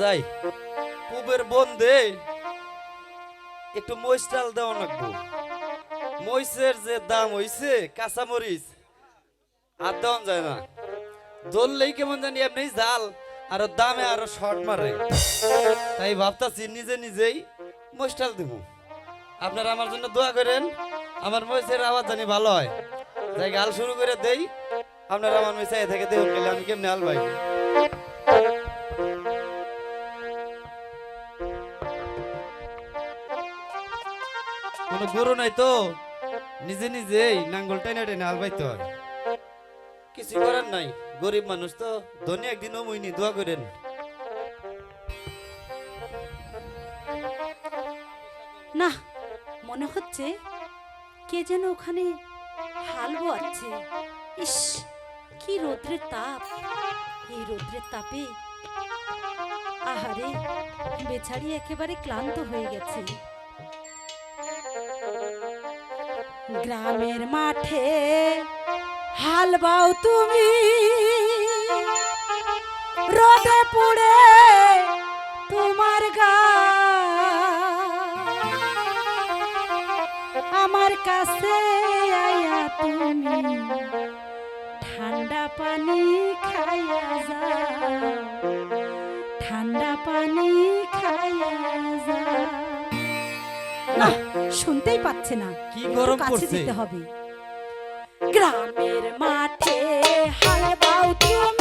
যাই পুবের বন্ধে একটু ডাল দেওয়া লাগবো। মরিচের যে দাম হইছে কাঁচা মরিচ আর দেওয়া যায় না। ধরলেই কেমন জানি এমনি জাল, আর দামে আরও শর্ট মারে। তাই ভাবতাছি নিজে নিজেই ডাল দিব। আপনারা আমার জন্য দোয়া করেন, আমার মরিচের আওয়াজ জানি ভালো হয়। তাই গাল শুরু করে দেই। আপনারা আমার মিশাই থেকে দেখুন গেলে আমি কেমনি হাল ভাই কোনো গরু নাই তো? নিজে নিজেই নাঙ্গল টাইনা টাইনা হাল বাইতে হয়। কিছু করার নাই, গরিব মানুষ তো ধনী একদিনও মুইনি দোয়া করেন। না, মনে হচ্ছে কে যেন ওখানে হাল বোয়াচ্ছে। ইস, কি রৌদ্রের তাপ, এই রৌদ্রের তাপে আহারে, বেচারি একেবারে ক্লান্ত হয়ে গেছে। গ্রামের মাঠে হাল বাও তুমি। রোদে পুড়ে তোমার গা। আমার কাছে আয়া তুমি, ঠান্ডা পানি খাইয়া যাও ঠান্ডা পানি খাইয়া যাও না শুনতেই পাচ্ছে না। কি গরম কাছে দিতে হবে। গ্রামের মাঠে হাল বাউ তুমি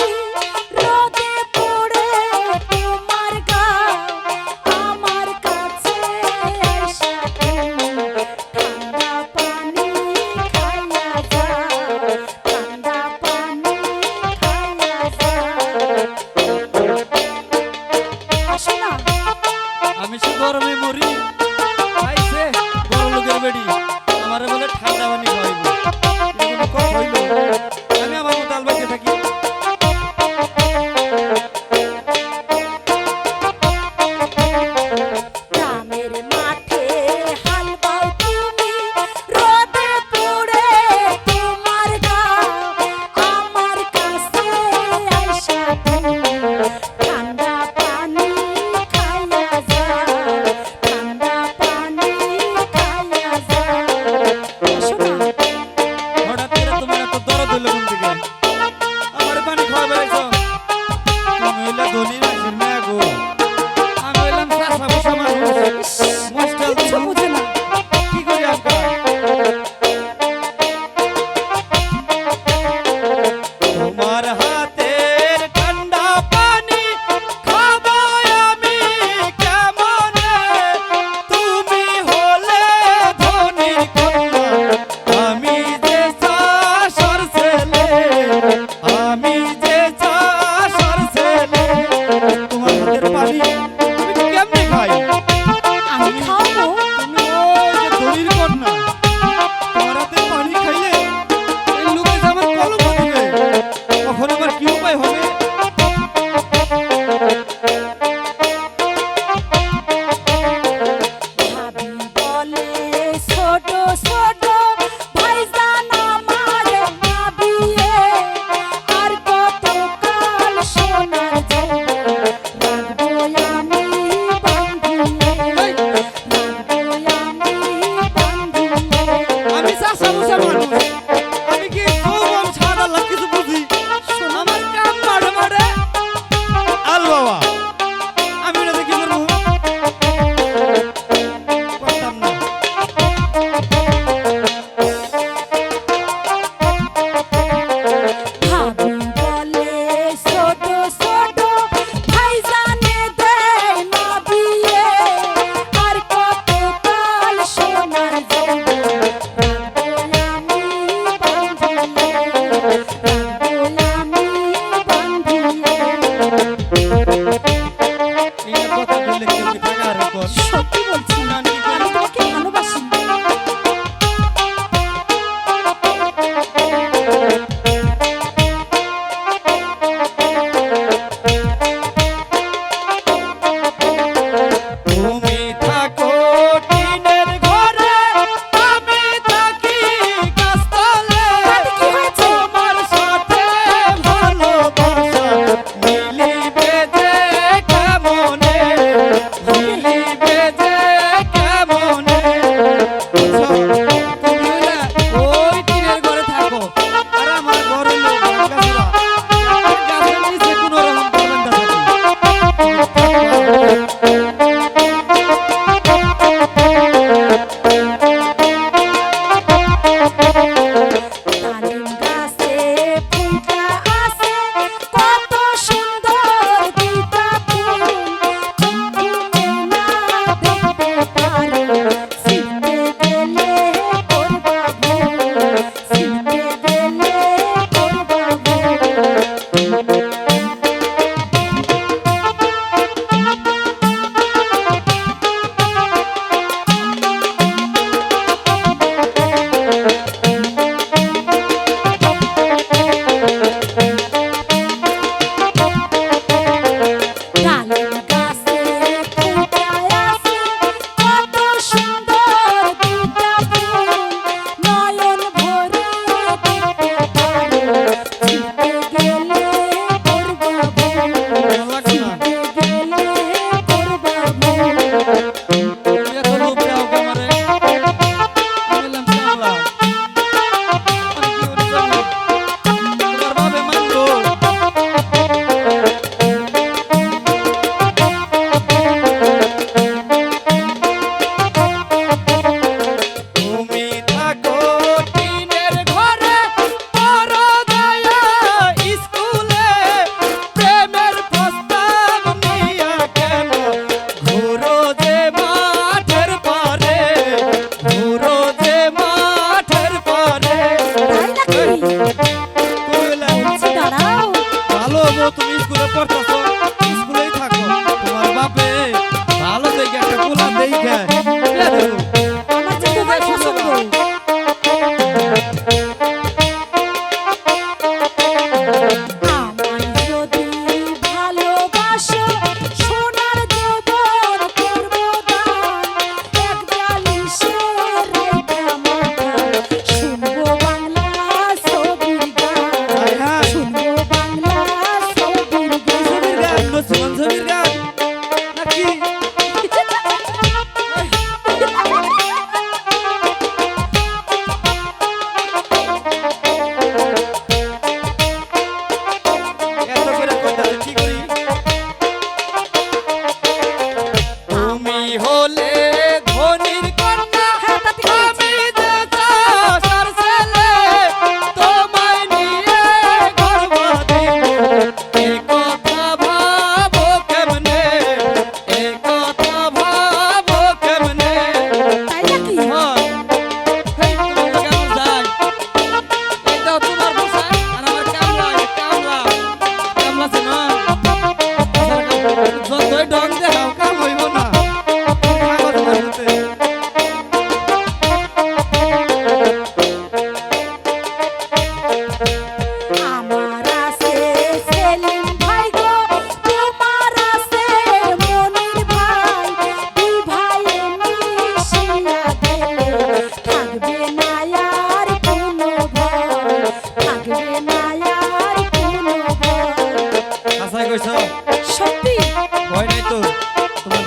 Ve sana bir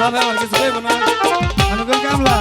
বাবা আমার কিছু কইব না আমি কোন কামলা